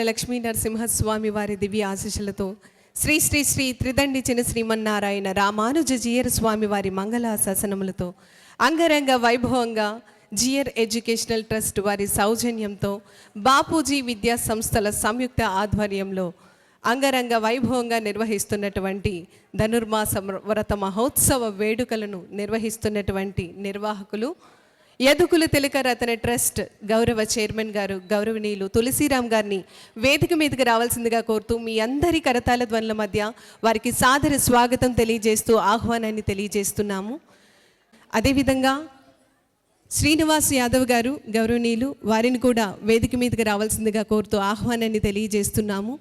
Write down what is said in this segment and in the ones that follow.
లక్ష్మీ నరసింహస్వామి వారి దివ్య ఆశీస్సులతో శ్రీ శ్రీ శ్రీ త్రిదండి చిన్న శ్రీమన్నారాయణ రామానుజ జీయర్ స్వామి వారి మంగళ శాసనములతో అంగరంగ వైభవంగా జియర్ ఎడ్యుకేషనల్ ట్రస్ట్ వారి సౌజన్యంతో బాపూజీ విద్యా సంస్థల సంయుక్త ఆధ్వర్యంలో అంగరంగ వైభవంగా నిర్వహిస్తున్నటువంటి ధనుర్మాస వ్రత మహోత్సవ వేడుకలను నిర్వహిస్తున్నటువంటి నిర్వాహకులు యదుకుల తిలక అతని ట్రస్ట్ గౌరవ చైర్మన్ గారు గౌరవనీయులు తులసిరామ్ గారిని వేదిక మీదకి రావాల్సిందిగా కోరుతూ మీ అందరి కరతాల ధ్వనుల మధ్య వారికి సాదర స్వాగతం తెలియజేస్తూ ఆహ్వానాన్ని తెలియజేస్తున్నాము. అదేవిధంగా శ్రీనివాస్ యాదవ్ గారు గౌరవనీయులు వారిని కూడా వేదిక మీదకి రావాల్సిందిగా కోరుతూ ఆహ్వానాన్ని తెలియజేస్తున్నాము.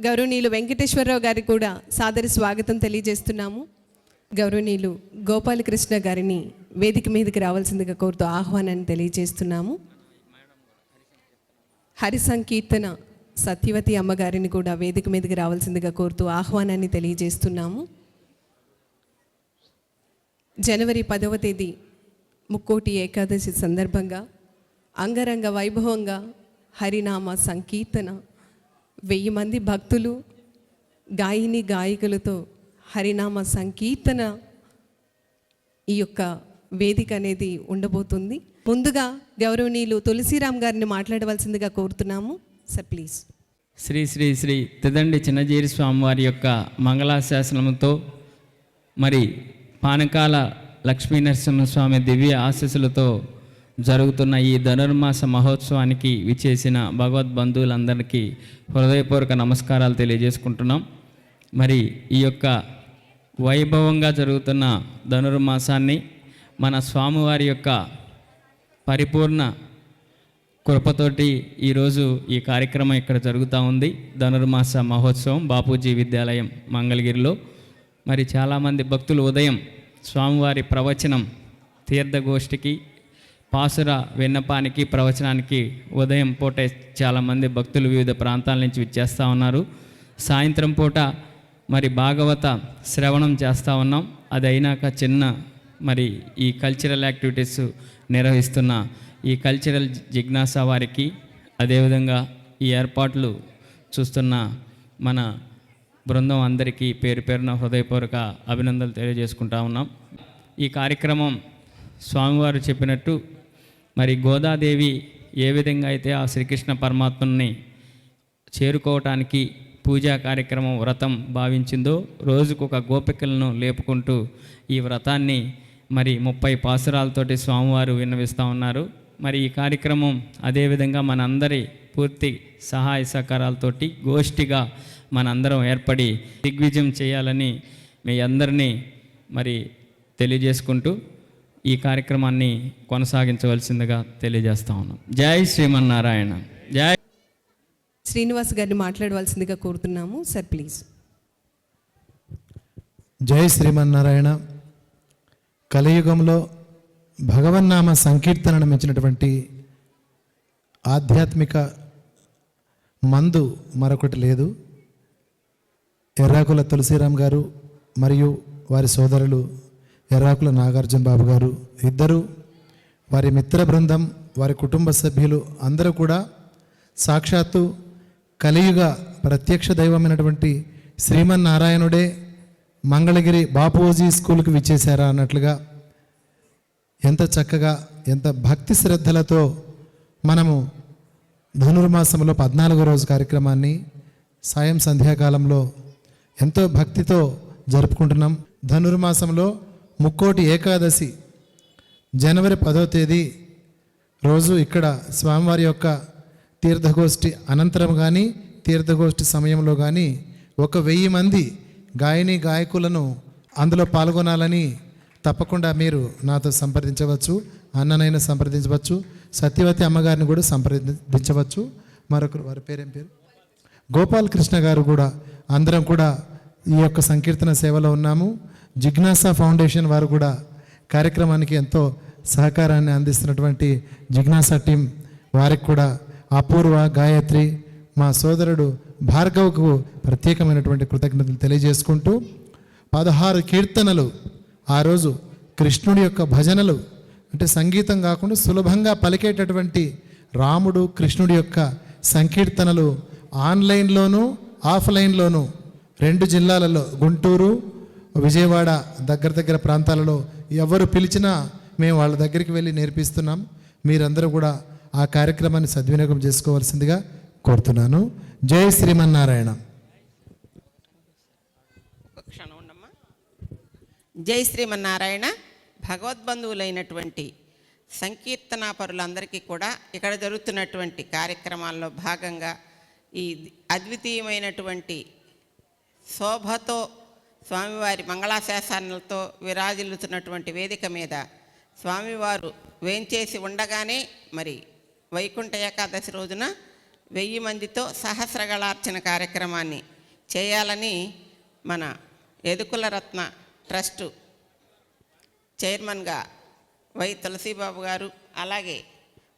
గౌరవనీయులు వెంకటేశ్వరరావు గారికి కూడా సాదర స్వాగతం తెలియజేస్తున్నాము. గౌరవనీయులు గోపాలకృష్ణ గారిని వేదిక మీదకి రావాల్సిందిగా కోరుతూ ఆహ్వానాన్ని తెలియజేస్తున్నాము. హరి సంకీర్తన సత్యవతి అమ్మగారిని కూడా వేదిక మీదకి రావాల్సిందిగా కోరుతూ ఆహ్వానాన్ని తెలియజేస్తున్నాము. జనవరి పదవ తేదీ ముక్కోటి ఏకాదశి సందర్భంగా అంగరంగ వైభవంగా హరినామ సంకీర్తన. వెయ్యి మంది భక్తులు గాయని గాయకులతో హరినామ సంకీర్తన ఈ యొక్క వేదిక అనేది ఉండబోతుంది. ముందుగా గౌరవనీయులు తులసిరామ్ గారిని మాట్లాడవలసిందిగా కోరుతున్నాము. సార్ ప్లీజ్ శ్రీ శ్రీ శ్రీ తిదండి చిన్నజీరి స్వామివారి యొక్క మంగళాశాసనముతో మరి పానకాల లక్ష్మీ నరసింహస్వామి దివ్య ఆశీస్సులతో జరుగుతున్న ఈ ధనుర్మాస మహోత్సవానికి విచేసిన భగవద్ బంధువులందరికీ హృదయపూర్వక నమస్కారాలు తెలియజేసుకుంటున్నాం. మరి ఈ యొక్క వైభవంగా జరుగుతున్న ధనుర్మాసాన్ని మన స్వామివారి యొక్క పరిపూర్ణ కృపతోటి ఈరోజు ఈ కార్యక్రమం ఇక్కడ జరుగుతూ ఉంది. ధనుర్మాస మహోత్సవం బాపూజీ విద్యాలయం మంగళగిరిలో. మరి చాలామంది భక్తులు ఉదయం స్వామివారి ప్రవచనం తీర్థగోష్ఠికి పాసుర విన్నపానికి ప్రవచనానికి ఉదయం పూట చాలామంది భక్తులు వివిధ ప్రాంతాల నుంచి విచ్చేస్తూ ఉన్నారు. సాయంత్రం పూట మరి భాగవత శ్రవణం చేస్తూ ఉన్నాం. అది అయినాక చిన్న మరి ఈ కల్చరల్ యాక్టివిటీస్ నిర్వహిస్తున్న ఈ కల్చరల్ జిజ్ఞాస వారికి అదేవిధంగా ఈ ఏర్పాట్లు చూస్తున్న మన బృందం అందరికీ పేరు పేరున హృదయపూర్వక అభినందనలు తెలియజేసుకుంటా ఉన్నాం. ఈ కార్యక్రమం స్వామివారు చెప్పినట్టు మరి గోదాదేవి ఏ విధంగా అయితే ఆ శ్రీకృష్ణ పరమాత్మని చేరుకోవటానికి పూజా కార్యక్రమం వ్రతం భావించిందో రోజుకు ఒక గోపికలను లేపుకుంటూ ఈ వ్రతాన్ని మరి ముప్పై పాసురాలతోటి స్వామివారు విన్నవిస్తూ ఉన్నారు. మరి ఈ కార్యక్రమం అదేవిధంగా మనందరి పూర్తి సహాయ సహకారాలతోటి గోష్ఠిగా మనందరం ఏర్పడి దిగ్విజయం చేయాలని మీ అందరినీ మరి తెలియజేసుకుంటూ ఈ కార్యక్రమాన్ని కొనసాగించవలసిందిగా తెలియజేస్తా ఉన్నాం. జై శ్రీమన్నారాయణ. జై శ్రీనివాస్ గారిని మాట్లాడవలసిందిగా కోరుతున్నాము. సార్ ప్లీజ్ జై శ్రీమన్నారాయణ. కలియుగంలో భగవన్నామ సంకీర్తనను మించినటువంటి ఆధ్యాత్మిక మందు మరొకటి లేదు. ఎర్రాకుల తులసిరామ్ గారు మరియు వారి సోదరులు ఎర్రాకుల నాగార్జున బాబు గారు ఇద్దరు వారి మిత్ర బృందం వారి కుటుంబ సభ్యులు అందరూ కూడా సాక్షాత్తు కలియుగ ప్రత్యక్ష దైవమైనటువంటి శ్రీమన్నారాయణుడే మంగళగిరి బాపూజీ స్కూల్కి విచ్చేశారా అన్నట్లుగా ఎంత చక్కగా ఎంత భక్తి శ్రద్ధలతో మనము ధనుర్మాసంలో పద్నాలుగో రోజు కార్యక్రమాన్ని సాయం సంధ్యాకాలంలో ఎంతో భక్తితో జరుపుకుంటున్నాం. ధనుర్మాసంలో ముక్కోటి ఏకాదశి జనవరి పదో తేదీ రోజు ఇక్కడ స్వామివారి యొక్క తీర్థగోష్ఠి అనంతరం కానీ తీర్థగోష్ఠి సమయంలో కానీ ఒక వెయ్యి మంది గాయని గాయకులను అందులో పాల్గొనాలని తప్పకుండా మీరు నాతో సంప్రదించవచ్చు అన్ననైనా సంప్రదించవచ్చు సత్యవతి అమ్మగారిని కూడా సంప్రదించవచ్చు. మరొకరు వారి పేరేం పేరు? గోపాల్ కృష్ణ గారు కూడా అందరం కూడా ఈ యొక్క సంకీర్తన సేవలో ఉన్నాము. జిజ్ఞాసా ఫౌండేషన్ వారు కూడా కార్యక్రమానికి ఎంతో సహకారాన్ని అందిస్తున్నటువంటి జిజ్ఞాసా టీం వారికి కూడా అపూర్వ గాయత్రి మా సోదరుడు భార్గవ్కు ప్రత్యేకమైనటువంటి కృతజ్ఞతలు తెలియజేసుకుంటూ పదహారు కీర్తనలు ఆ రోజు కృష్ణుడి యొక్క భజనలు అంటే సంగీతం కాకుండా సులభంగా పలికేటటువంటి రాముడు కృష్ణుడి యొక్క సంకీర్తనలు ఆన్లైన్లోనూ ఆఫ్లైన్లోనూ రెండు జిల్లాలలో గుంటూరు విజయవాడ దగ్గర దగ్గర ప్రాంతాలలో ఎవరు పిలిచినా మేము వాళ్ళ దగ్గరికి వెళ్ళి నేర్పిస్తున్నాం. మీరందరూ కూడా ఆ కార్యక్రమాన్ని సద్వినియోగం చేసుకోవాల్సిందిగా కోరుతున్నాను. జై శ్రీమన్నారాయణ. ఒక క్షణం జై శ్రీమన్నారాయణ. భగవద్బంధువులైనటువంటి సంకీర్తనాపరులందరికీ కూడా ఇక్కడ జరుగుతున్నటువంటి కార్యక్రమాల్లో భాగంగా ఈ అద్వితీయమైనటువంటి శోభతో స్వామివారి మంగళాశాసనాలతో విరాజిల్లుతున్నటువంటి వేదిక మీద స్వామివారు వేంచేసి ఉండగానే మరి వైకుంఠ ఏకాదశి రోజున వెయ్యి మందితో సహస్రగళార్చన కార్యక్రమాన్ని చేయాలని మన ఎదుకుల రత్న ట్రస్టు చైర్మన్గా వై తులసీబాబు గారు అలాగే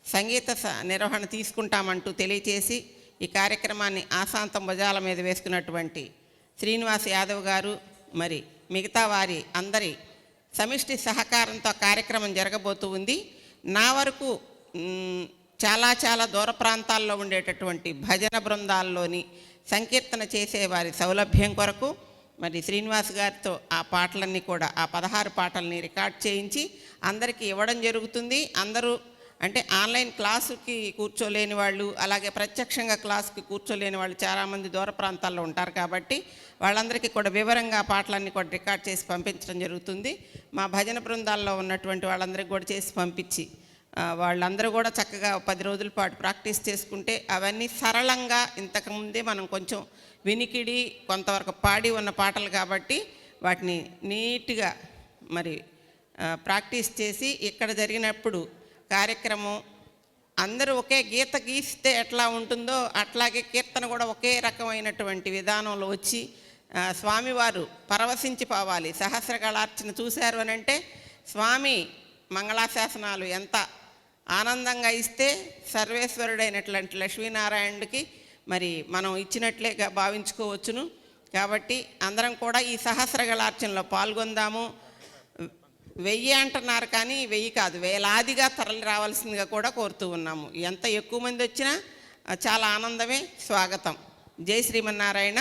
సంగీత స- నిర్వహణ తీసుకుంటామంటూ తెలియచేసి ఈ కార్యక్రమాన్ని ఆశాంతం భుజాల మీద వేసుకున్నటువంటి శ్రీనివాస్ యాదవ్ గారు మరి మిగతా వారి అందరి సమిష్టి సహకారంతో కార్యక్రమం జరగబోతూ ఉంది. నా వరకు చాలా చాలా దూర ప్రాంతాల్లో ఉండేటటువంటి భజన బృందాల్లోని సంకీర్తన చేసేవారి సౌలభ్యం కొరకు మరి శ్రీనివాస్ గారితో ఆ పాటలన్నీ కూడా ఆ పదహారు పాటల్ని రికార్డ్ చేయించి అందరికీ ఇవ్వడం జరుగుతుంది. అందరూ అంటే ఆన్లైన్ క్లాసుకి కూర్చోలేని వాళ్ళు అలాగే ప్రత్యక్షంగా క్లాసుకి కూర్చోలేని వాళ్ళు చాలామంది దూర ప్రాంతాల్లో ఉంటారు కాబట్టి వాళ్ళందరికీ కూడా వివరంగా పాటలన్నీ కూడా రికార్డ్ చేసి పంపించడం జరుగుతుంది. మా భజన బృందాల్లో ఉన్నటువంటి వాళ్ళందరికీ కూడా చేసి పంపించి వాళ్ళందరూ కూడా చక్కగా పది రోజుల పాటు ప్రాక్టీస్ చేసుకుంటే అవన్నీ సరళంగా ఇంతకుముందే మనం కొంచెం వినికిడి కొంతవరకు పాడి ఉన్న పాటలు కాబట్టి వాటిని నీట్గా మరి ప్రాక్టీస్ చేసి ఇక్కడ జరిగినప్పుడు కార్యక్రమం అందరూ ఒకే గీత గీస్తే ఎట్లా ఉంటుందో అట్లాగే కీర్తన కూడా ఒకే రకమైనటువంటి విధానంలో వచ్చి స్వామివారు పరవశించి పోవాలి. సహస్రకళార్చన చూశారు అని అంటే స్వామి మంగళాశాసనాలు ఎంత ఆనందంగా ఇస్తే సర్వేశ్వరుడైనటువంటి లక్ష్మీనారాయణుడికి మరి మనం ఇచ్చినట్లే భావించుకోవచ్చును. కాబట్టి అందరం కూడా ఈ సహస్రగళార్చనలో పాల్గొందాము. వెయ్యి అంటున్నారు కానీ వెయ్యి కాదు వేలాదిగా తరలి రావాల్సిందిగా కూడా కోరుతూ ఉన్నాము. ఎంత ఎక్కువ మంది వచ్చినా చాలా ఆనందమే స్వాగతం. జై శ్రీమన్నారాయణ.